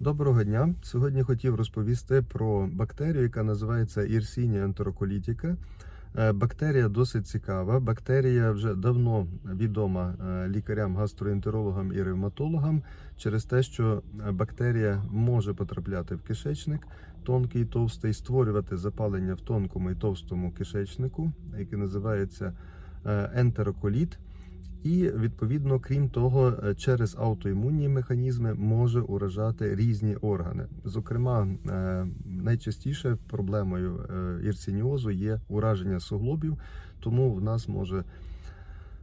Доброго дня! Сьогодні хотів розповісти про бактерію, яка називається Yersinia enterocolitica. Е, Бактерія досить цікава. Бактерія вже давно відома е, лікарям, гастроентерологам і ревматологам через те, що е, бактерія може потрапляти в кишечник, тонкий, товстий, створювати запалення в тонкому і товстому кишечнику, яке називається ентероколіт. І відповідно, крім того, е, через аутоімунні механізми може уражати різні органи. Зокрема, е, найчастіше проблемою е, ірсініозу є ураження суглобів, тому в нас може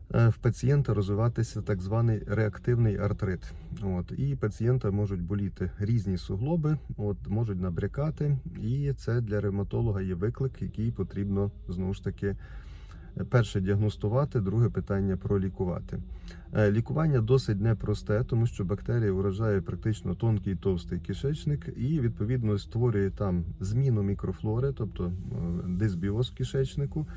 в пацієнта розвиватися так званий реактивний артрит. От і пацієнта можуть боліти різні суглоби, от можуть набрякати, і це для ревматолога є виклик, який потрібно знову ж таки. Перше діагностувати, друге питання пролікувати. Е, Лікування досить непросте, тому що бактерія уражає практично тонкий товстий кишечник і відповідно створює там зміну мікрофлори, тобто е, дисбіоз кишечнику.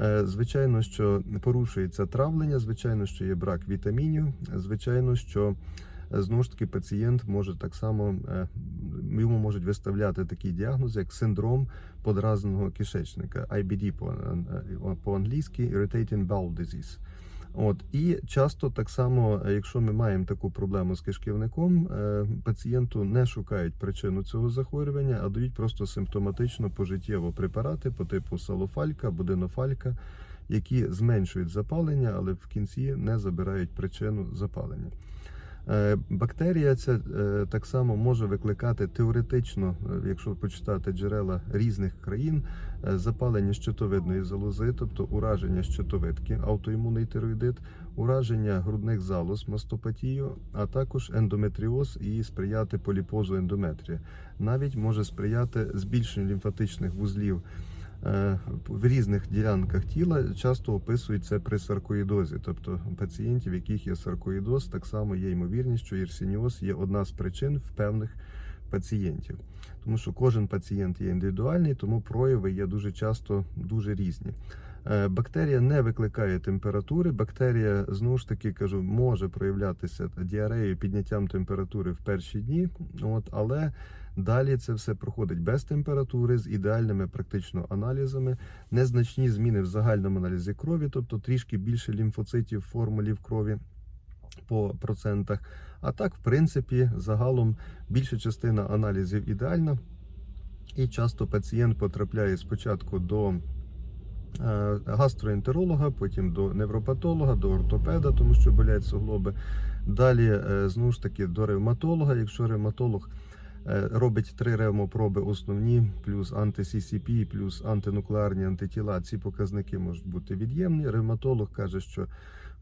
Е, Звичайно, що порушується травлення, звичайно, що є брак вітамінів, звичайно, що знову ж таки пацієнт може так само е, йому можуть виставляти такі діагнози, як синдром подразненого кишечника, IBD по, е, по-англійськи Irritating Bowel Disease. От і часто так само, е, якщо ми маємо таку проблему з кишківником, е, пацієнту не шукають причину цього захворювання, а дають просто симптоматично пожиттєво препарати по типу салофалька, будинофалька, які зменшують запалення, але в кінці не забирають причину запалення. Е, Бактерія ця е, так само може викликати теоретично, е, якщо почитати джерела різних країн, запалення щитовидної залози, тобто ураження щитовидки, аутоімунний тироїдит, ураження грудних залоз, мастопатію, а також ендометріоз і сприяти поліпозу ендометрія. Навіть може сприяти збільшенню лімфатичних вузлів. Е, В різних ділянках тіла часто описують це при саркоїдозі, тобто пацієнтів, яких є саркоїдоз, так само є ймовірність, що ірсініоз є одна з причин в певних пацієнтів. Тому що кожен пацієнт є індивідуальний, тому прояви є дуже часто дуже різні. Е, Бактерія не викликає температури. Бактерія знову ж таки кажу, може проявлятися діареєю, підняттям температури в перші дні. От але далі це все проходить без температури з ідеальними практично аналізами, незначні зміни в загальному аналізі крові, тобто трішки більше лімфоцитів формулі в крові по процентах. А так, в принципі, загалом більша частина аналізів ідеальна. І часто пацієнт потрапляє спочатку до гастроентеролога, потім до невропатолога, до ортопеда, тому що болять суглоби. Далі, е, знову ж таки, до ревматолога. Якщо ревматолог е, робить три ревмопроби основні, плюс анти-CCP, плюс антинуклеарні антитіла, ці показники можуть бути від'ємні. Ревматолог каже, що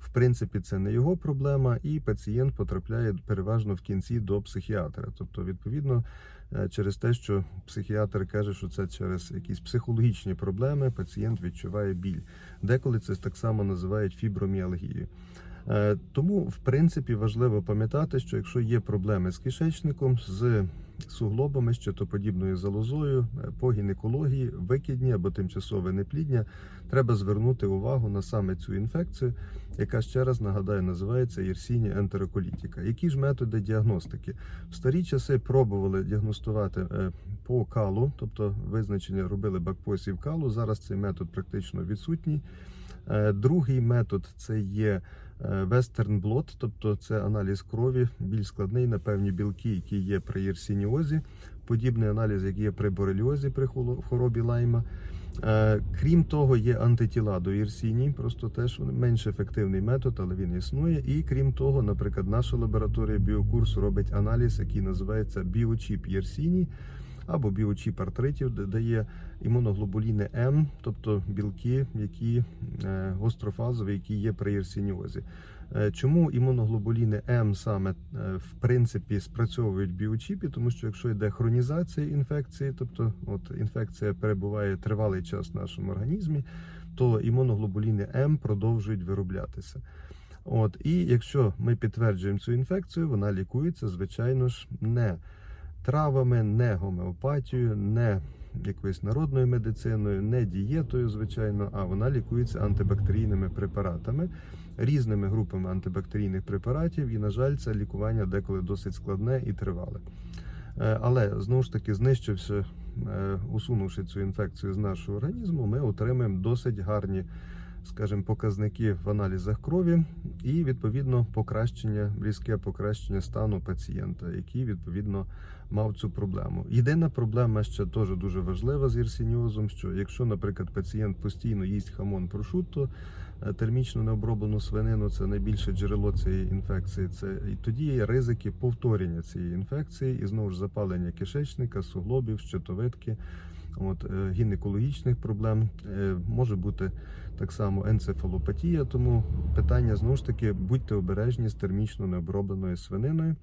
в принципі це не його проблема, і пацієнт потрапляє переважно в кінці до психіатра. Тобто, відповідно, е, через те, що психіатр каже, що це через якісь психологічні проблеми, пацієнт відчуває біль. Деколи це так само називають фіброміалгією. Е, Тому, в принципі, важливо пам'ятати, що якщо є проблеми з кишечником, з суглобами, щитоподібною залозою, е, по гінекології, викидні або тимчасове неплідня, треба звернути увагу на саме цю інфекцію, яка ще раз нагадаю, називається Єрсінія ентероколітіка. Які ж методи діагностики? В старі часи пробували діагностувати е, по калу, тобто визначення робили бакпосів калу. Зараз цей метод практично відсутній. Е, Другий метод це є Blot, тобто це аналіз крові, більш складний на певні білки, які є при єрсініозі, подібний аналіз, який є при бореліозі, при хворобі лайма. Е, Крім того, є антитіла до єрсіній, просто теж менш ефективний метод, але він існує. І крім того, наприклад, наша лабораторія біокурсу робить аналіз, який називається біочіп єрсіній або біочіп артритів, дає імуноглобуліни М, тобто білки, які е, гострофазові, які є при єрсініозі. Е, Чому імуноглобуліни М саме е, в принципі спрацьовують біочіпі? Тому що якщо йде хронізація інфекції, тобто от інфекція перебуває тривалий час в нашому організмі, то імуноглобуліни М продовжують вироблятися. От і якщо ми підтверджуємо цю інфекцію, вона лікується, звичайно ж, не травами, не гомеопатією, не якоюсь народною медициною, не дієтою, звичайно, а вона лікується антибактерійними препаратами, різними групами антибактерійних препаратів. І, на жаль, це лікування деколи досить складне і тривале. Е, Але знову ж таки, знищивши, е, усунувши цю інфекцію з нашого організму, ми отримаємо досить гарні, скажімо, показники в аналізах крові і відповідно покращення, різке покращення стану пацієнта, який відповідно мав цю проблему. Єдина проблема ще теж дуже важлива з ірсініозом, що якщо, наприклад, пацієнт постійно їсть хамон прошутто, е, термічно необроблену свинину, це найбільше джерело цієї інфекції. Це і тоді є ризики повторення цієї інфекції і знову ж запалення кишечника, суглобів, щитовидки. От, е, гінекологічних проблем Е, може бути так само енцефалопатія. Тому питання знову ж таки будьте обережні з термічно необробленою свининою.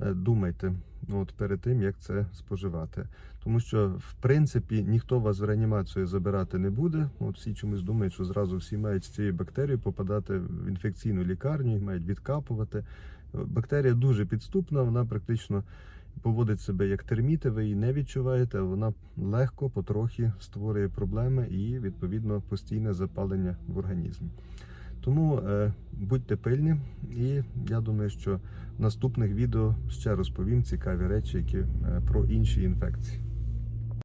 Е, Думайте от, перед тим, як це споживати. Тому що, в принципі, ніхто вас в реанімацію забирати не буде. От всі чомусь думають, що зразу всі мають з цією бактерією попадати в інфекційну лікарню, мають відкапувати. Бактерія дуже підступна, вона практично поводить себе як терміти, ви її не відчуваєте, вона легко, потрохи створює проблеми і відповідно постійне запалення в організмі. Тому е, будьте пильні, і я думаю, що в наступних відео ще розповім цікаві речі, які е, про інші інфекції.